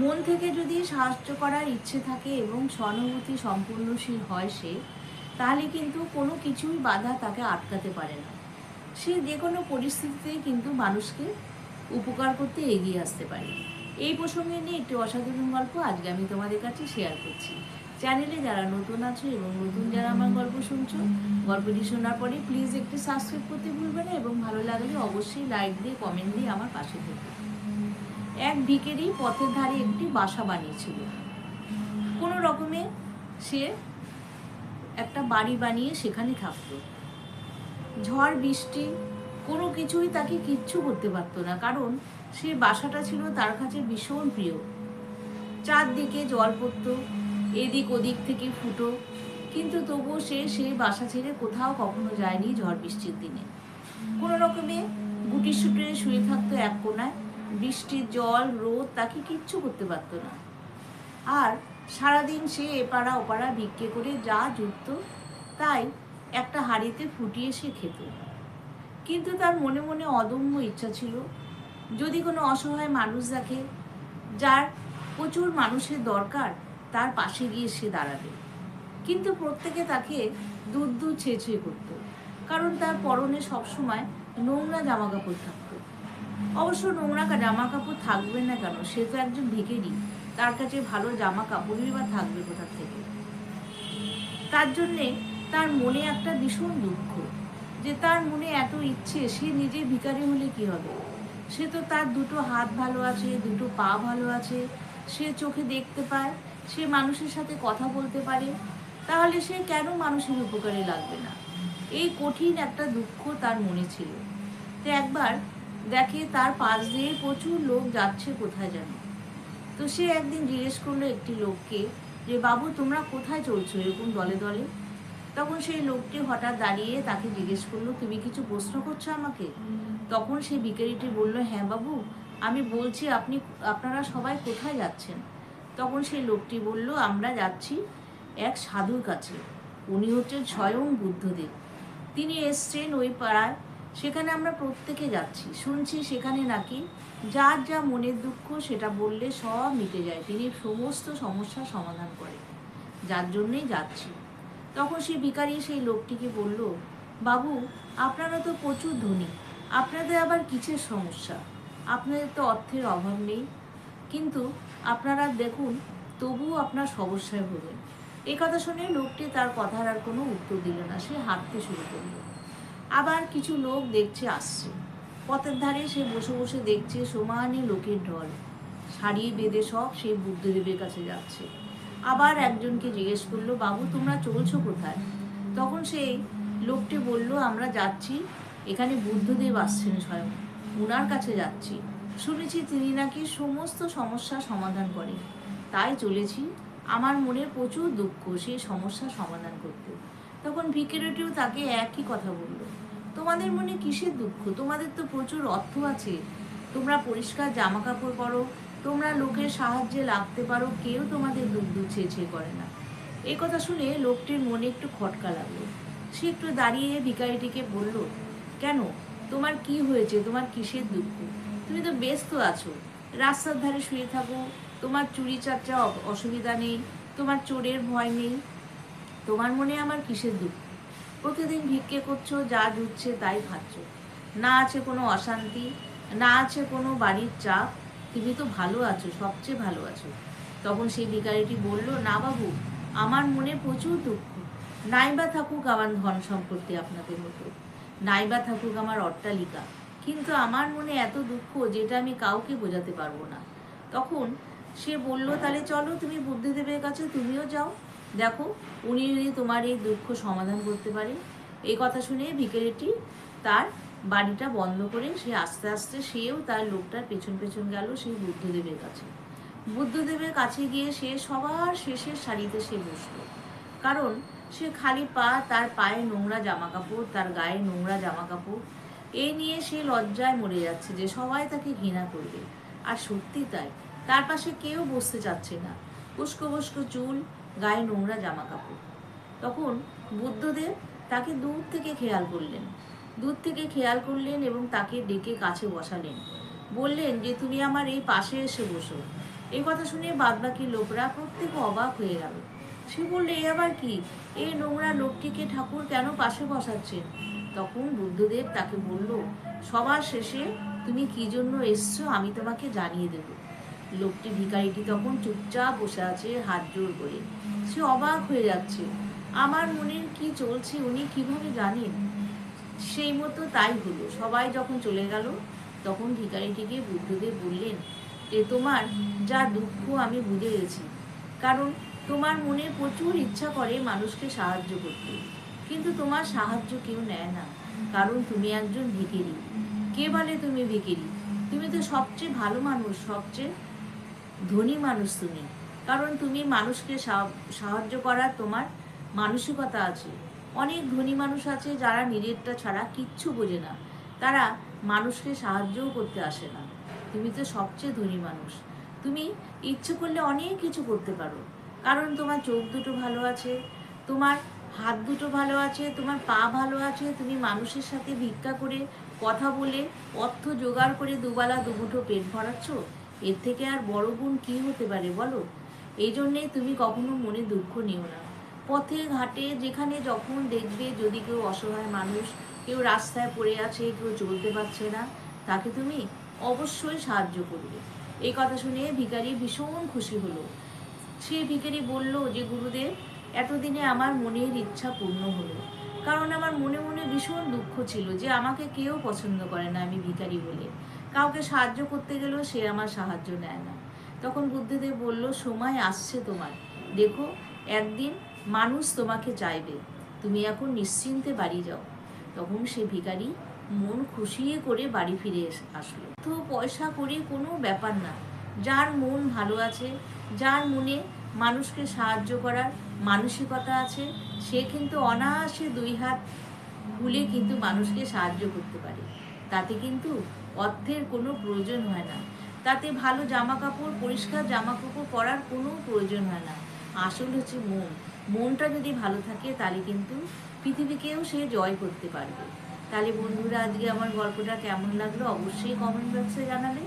মন থেকে যদি সাহায্য করার ইচ্ছে থাকে এবং সহানুভূতি সম্পূর্ণশীল হয় সে, তাহলে কিন্তু কোনো কিছুই বাধা তাকে আটকাতে পারে না। সে যে কোনো পরিস্থিতিতে কিন্তু মানুষকে উপকার করতে এগিয়ে আসতে পারে। এই প্রসঙ্গে নিয়ে একটি অসাধারণ গল্প আজকে আমি তোমাদের কাছে শেয়ার করছি। চ্যানেলে যারা নতুন আছো এবং নতুন যারা আমার গল্প শুনছো, গল্পটি শোনার পরে প্লিজ একটু সাবস্ক্রাইব করতে ভুলবে না এবং ভালো লাগলে অবশ্যই লাইক দিয়ে কমেন্ট দিয়ে আমার পাশে থেকো। এক ভিকেরি পথের ধারে একটি বাসা বানিয়েছিল। কোনো রকমে সে একটা বাড়ি বানিয়ে সেখানে থাকতো। ঝড়, বৃষ্টি, কোনো কিছুই তাকে কিচ্ছু করতে পারতো না, কারণ সে বাসাটা ছিল তার কাছে ভীষণ প্রিয়। চারদিকে জল পড়তো, এদিক ওদিক থেকে ফুটো, কিন্তু তবুও সে সেই বাসা ছেড়ে কোথাও কখনো যায়নি ঝড়, বৃষ্টির দিনে। কোনো রকমে গুটি সুটে শুয়ে থাকতো এক কোনায়। বৃষ্টির জল, রোদ, তাকে কিচ্ছু করতে পারতো না। আর সারাদিন সে এপাড়া ওপাড়া ভিক্ষে করে যা জুটতো, তাই একটা হাঁড়িতে ফুটিয়ে সে খেত। কিন্তু তার মনে মনে অদম্য ইচ্ছা ছিল, যদি কোনো অসহায় মানুষ দেখে, যার প্রচুর মানুষের দরকার, তার পাশে গিয়ে সে দাঁড়াবে। কিন্তু প্রত্যেকে তাকে দূর ছেয়ে ছেয়ে করতো, কারণ তার পরনে সবসময় নোংরা জামা কাপড় থাকতো। অবশ্য নোংরা জামা কাপড় থাকবে না কেন? সে তো একজন ভিকেরি তার কাছে ভালো জামা কাপড়ই বা থাকবে কোথা থেকে? তার জন্যে তার মনে একটা ভীষণ দুঃখ। যে তার মনে এত ইচ্ছে, সে নিজে ভিখারি হলে কি হবে? সে তো তার দুটো হাত ভালো আছে, দুটো পা ভালো আছে, সে চোখে দেখতে পায়, সে মানুষের সাথে কথা বলতে পারে। তাহলে সে কেন মানুষের উপকারে লাগবে না? এই কঠিন একটা দুঃখ তার মনে ছিল। তো একবার দেখে তার পাশ দিয়ে প্রচুর লোক যাচ্ছে কোথায় যেন তো সে একদিন জিজ্ঞেস করল একটি লোককে যে, বাবু, তোমরা কোথায় চলছো? এরকম দলে দলে। তখন সেই লোকটি হঠাৎ দাঁড়িয়ে তাকে জিজ্ঞেস করল, তুমি কিছু প্রশ্ন করছ আমাকে? তখন সেই ভিখারিটি বলল হ্যাঁ বাবু, আমি বলছি আপনি, আপনারা সবাই কোথায় যাচ্ছেন? তখন সেই লোকটি বলল, আমরা যাচ্ছি এক সাধুর কাছে। উনি হচ্ছেন স্বয়ং বুদ্ধদেব। তিনি এসছেন ওই পাড়ায় সেখানে আমরা প্রত্যেকে যাচ্ছি। শুনছি সেখানে নাকি যার যা মনের দুঃখ সেটা বললে সব মিটে যায়। তিনি সমস্ত সমস্যার সমাধান করেন। যার জন্যেই যাচ্ছি। তখন সে ভিখারি সেই লোকটিকে বলল, বাবু, আপনারা তো প্রচুর ধনী। আপনাদের আবার কিসের সমস্যা? আপনাদের তো অর্থের অভাব নেই। কিন্তু আপনারা দেখুন, তবুও আপনার সমস্যায় ভোগেন। এই কথা শুনে লোকটি তার কথার আর কোনো উত্তর দিল না। সে হাঁটতে শুরু করল। আবার কিছু লোক দেখছে আসছে। পথের ধারে সে বসে বসে দেখছে সমানে লোকের ঢল। শাড়ি বেঁধে সব সেই বুদ্ধদেবের কাছে যাচ্ছে। আবার একজনকে জিজ্ঞেস করল, বাবু, তোমরা চলছো কোথায়? তখন সেই লোকটি বলল, আমরা যাচ্ছি, এখানে বুদ্ধদেব আসছেন স্বয়ং। উনার কাছে যাচ্ছি। শুনেছি তিনি নাকি সমস্ত সমস্যার সমাধান করেন। তাই চলেছি। আমার মনে প্রচুর দুঃখ সেই সমস্যার সমাধান করতে। তখন ভিকেরিটিও তাকে একই কথা বলল, তোমাদের মনে কিসের দুঃখ? তোমাদের তো প্রচুর অর্থ আছে। তোমরা পরিষ্কার জামা কাপড় পরো, তোমরা লোকের সাহায্যে লাগতে পারো, কেউ তোমাদের দুঃখ ছেয়ে ছেয়ে করে না। এই কথা শুনে লোকটির মনে একটু খটকা লাগল। সে একটু দাঁড়িয়ে ভিকারিটিকে বলল, কেন? তোমার কি হয়েছে? তোমার কিসের দুঃখ? তুমি তো ব্যস্ত আছো। রাস্তার ধারে শুয়ে থাকো। তোমার চুরি চারচা অ- অসুবিধা নেই। তোমার চোরের ভয় নেই। তোমার মনে আমার কিসের দুঃখ? প্রতিদিন ভিক্ষে করছ, যা জুটছে তাই খাচ্ছ। না আছে কোনো অশান্তি, না আছে কোনো বাড়ির চাপ। তুমি তো ভালো আছো, সবচেয়ে ভালো আছো। তখন সেই ভিখারিটি বলল, না বাবু, আমার মনে প্রচুর দুঃখ। নাইবা থাকুক আমার ধন সম্পত্তি আপনাদের মতো। নাইবা থাকুক আমার অট্টালিকা। কিন্তু আমার মনে এত দুঃখ যেটা আমি কাউকে বোঝাতে পারব না। তখন সে বলল, তাহলে চলো, তুমি বুদ্ধিদেবের কাছে তুমিও যাও। দেখো, উনি যদি তোমার এই দুঃখ সমাধান করতে পারে। এই কথা শুনে ভিখারিটি তার বাড়িটা বন্ধ করে সে আস্তে আস্তে সেও তার লোকটার পেছন পেছন গেল, সেই বুদ্ধদেবের কাছে। বুদ্ধদেবের কাছে গিয়ে সে সবার শেষের সারিতে সে বসল। কারণ সে খালি পা, তার পায়ে নোংরা জামা কাপড় তার গায়ে নোংরা জামা কাপড় এই নিয়ে সে লজ্জায় মরে যাচ্ছে যে সবাই তাকে ঘৃণা করবে। আর সত্যি তাই, তার পাশে কেউ বসতে চাচ্ছে না। উস্কো বস্কো চুল গায়ে নোংরা জামা কাপড় তখন বুদ্ধদেব তাকে দূর থেকে খেয়াল করলেন। দূর থেকে খেয়াল করলেন এবং তাকে ডেকে কাছে বসালেন। বললেন যে, তুমি আমার এই পাশে এসে বসো। এই কথা শুনে বাদবাকি লোকরা প্রত্যেক অবাক হয়ে গেল। সে বললে, এ আবার কি? এই নোংরা লোকটিকে ঠাকুর কেন পাশে বসাচ্ছেন? তখন বুদ্ধদেব তাকে বলল, সবার শেষে তুমি কি জন্য এসছো আমি তোমাকে জানিয়ে দেব। লোকটি ভিখারিটি তখন চুপচাপ বসে আছে, হাত জোর করে। সে অবাক হয়ে যাচ্ছে। আমার মনের কি চলছে উনি কীভাবে জানেন? সেই মতো তাই হলো। সবাই যখন চলে গেল, তখন ভিখারিটিকে বুদ্ধদেব বললেন যে তোমার যা দুঃখ আমি বুঝে গেছি। কারণ তোমার মনে প্রচুর ইচ্ছা করে মানুষকে সাহায্য করতে। কিন্তু তোমার সাহায্য কেউ নেয় না। কারণ তুমি একজন ভিখিরি। কে বলে তুমি ভিখিরি? তুমি তো সবচেয়ে ভালো মানুষ, সবচেয়ে ধনী মানুষ তুমি। কারণ তুমি মানুষকে সাহায্য করার তোমার মানসিকতা আছে। অনেক ধনী মানুষ আছে যারা নিজেরটা ছাড়া কিচ্ছু বোঝে না। তারা মানুষকে সাহায্যও করতে আসে না। তুমি তো সবচেয়ে ধনী মানুষ। তুমি ইচ্ছে করলে অনেক কিছু করতে পারো। কারণ তোমার চোখ দুটো ভালো আছে, তোমার হাত দুটো ভালো আছে, তোমার পা ভালো আছে, তুমি মানুষের সাথে ভিক্ষা করে কথা বলে, অর্থ জোগাড় করে দুবেলা দুমুঠো পেট ভরাচ্ছ? এর থেকে আর বড় গুণ কি হতে পারে বলো? এই জন্যে তুমি কখনো মনে দুঃখ নিও না। পথে, ঘাটে, যেখানে যখন দেখবে যদি কেউ অসহায় মানুষ, কেউ রাস্তায় পড়ে আছে, কেউ চলতে পারছে না, তাকে তুমি অবশ্যই সাহায্য করবে। এই কথা শুনে ভিখারি ভীষণ খুশি হলো। সে ভিখারি বলল, যে গুরুদেব, এতদিনে আমার মনের ইচ্ছা পূর্ণ হলো। কারণ আমার মনে মনে ভীষণ দুঃখ ছিল যে আমাকে কেউ পছন্দ করে না আমি ভিখারি বলে। কাউকে সাহায্য করতে গেলেও সে আমার সাহায্য নেয় না। তখন বুদ্ধদেব বলল, সময় আসছে তোমার। দেখো, একদিন মানুষ তোমাকে চাইবে। তুমি এখন নিশ্চিন্তে বাড়ি যাও। তখন সে ভিখারি মন খুশিয়ে করে বাড়ি ফিরে আসলো। তো পয়সা করে কোনো ব্যাপার না, যার মন ভালো আছে, যার মনে মানুষকে সাহায্য করার মানসিকতা আছে, সে কিন্তু অনায়াসে দুই হাত খুলে কিন্তু মানুষকে সাহায্য করতে পারে। তাতে কিন্তু অর্থের কোনো প্রয়োজন হয় না। তাতে ভালো জামা কাপড় পরিষ্কার জামা কাপড় পরার কোনো প্রয়োজন হয় না। আসল হচ্ছে মন। মনটা যদি ভালো থাকে, তাহলে কিন্তু পৃথিবীকেও সে জয় করতে পারবে। তাহলে বন্ধুরা, আজকে আমার গল্পটা কেমন লাগল? অবশ্যই কমেন্ট বক্সে জানাবে।